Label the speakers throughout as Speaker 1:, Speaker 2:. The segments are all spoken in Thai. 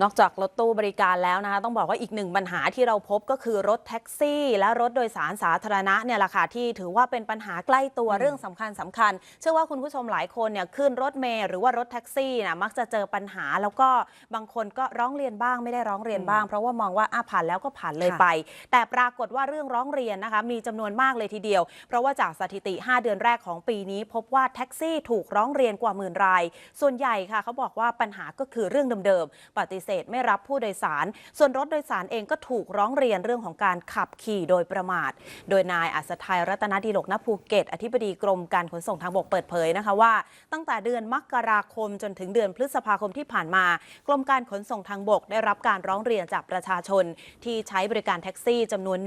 Speaker 1: นอกจากรถตู้บริการแล้วนะคะต้องบอกว่าอีกหนึ่งปัญหาที่เราพบก็คือรถแท็กซี่ และรถโดยสารสาธารณะเนี่ยแหละค่ะที่ถือว่าเป็นปัญหาใกล้ตัวเรื่องสำคัญสำคัญ เชื่อว่าคุณผู้ชมหลายคนเนี่ยขึ้นรถเมล์หรือว่ารถแท็กซี่นะมักจะเจอปัญหา แล้วก็บางคนก็ร้องเรียนบ้างไม่ได้ร้องเรียนบ้าง เพราะว่ามองว่าอะผ่านแล้วก็ผ่านเลย
Speaker 2: ค่ะ
Speaker 1: ไป แต่ปรากฏว่าเรื่องร้องเรียนนะคะมีจำนวนมากเลยทีเดียว เพราะว่าจากสถิติ 5 เดือนแรกของปีนี้ พบว่าแท็กซี่ถูกร้องเรียนกว่าหมื่นราย ส่วนใหญ่ค่ะเขาบอกว่าปัญหาก็คือเรื่องเดิมๆปฏิเสธไม่รับผู้โดยสาร ส่วนรถโดยสารเองก็ถูกร้องเรียนเรื่องของการขับขี่โดยประมาท โดยนายอัศทัยรัตนดีหลกณภูเก็ต อธิบดีกรมการขนส่งทางบกเปิดเผยนะคะว่า ตั้งแต่เดือนมกราคมจนถึงเดือนพฤษภาคมที่ผ่านมา กรมการขนส่งทางบกได้รับการร้องเรียนจากประชาชน ที่ใช้บริการแท็กซี่จำนวน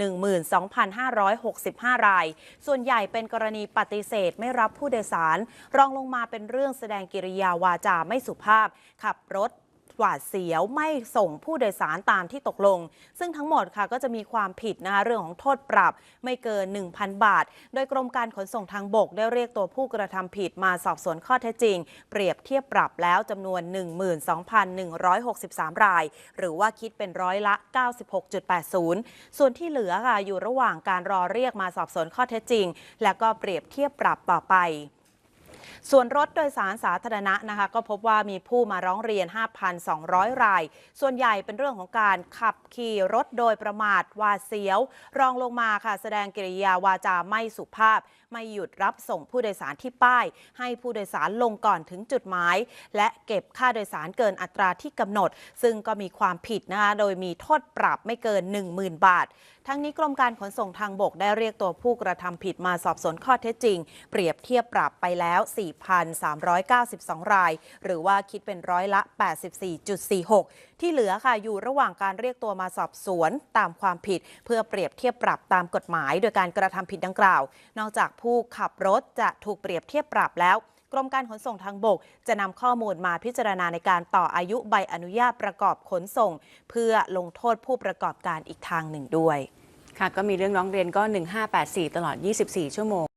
Speaker 1: 12,565 ราย ส่วนใหญ่เป็นกรณีปฏิเสธไม่รับผู้โดยสาร รองลงมาเป็นเรื่องแสดงกิริยาวาจาไม่สุภาพ ขับรถ หวาดเสียวไม่ส่งผู้โดยสารตามที่ตกลง ซึ่งทั้งหมดค่ะก็จะมีความผิดนะคะเรื่องของโทษปรับไม่เกิน 1,000 บาท โดยกรมการขนส่งทางบก ได้เรียกตัวผู้กระทำผิดมาสอบสวนข้อเท็จจริง เปรียบเทียบปรับแล้วจำนวน 12,163 ราย หรือว่าคิดเป็นร้อยละ 96.80 ส่วนที่เหลือค่ะอยู่ระหว่างการรอเรียกมาสอบสวนข้อเท็จจริง และก็เปรียบเทียบปรับต่อไป ส่วนรถโดยสารสาธารณะนะคะก็พบว่ามีผู้มาร้องเรียน 5,200 ราย ส่วนใหญ่เป็นเรื่องของการขับขี่รถโดยประมาทวาเสียว รองลงมาค่ะ แสดงกิริยาวาจาไม่สุภาพ ไม่หยุดรับส่งผู้โดยสารที่ป้าย ให้ผู้โดยสารลงก่อนถึงจุดหมาย และเก็บค่าโดยสารเกินอัตราที่กำหนด ซึ่งก็มีความผิดนะคะโดยมีโทษปรับไม่เกิน 10,000 บาท ทั้งนี้กรมการขนส่งทางบกได้เรียกตัวผู้กระทำผิดมาสอบสวนข้อเท็จจริง เปรียบเทียบปรับไปแล้ว4,392 ราย หรือว่าคิดเป็นร้อยละ 84.46 ที่เหลือค่ะอยู่ระหว่างการเรียกตัวมาสอบสวนตามความผิด เพื่อเปรียบเทียบปรับตามกฎหมาย โดยการกระทำผิดดังกล่าว นอกจากผู้ขับรถจะถูกเปรียบเทียบปรับแล้วกรมการขนส่งทางบก จะนำข้อมูลมาพิจารณาในการต่ออายุใบอนุญาตประกอบขนส่ง เพื่อลงโทษผู้ประกอบการอีกทางหนึ่งด้วย
Speaker 2: ค่ะก็มีเรื่องร้องเรียนก็ 1584 ตลอด 24 ชั่วโมง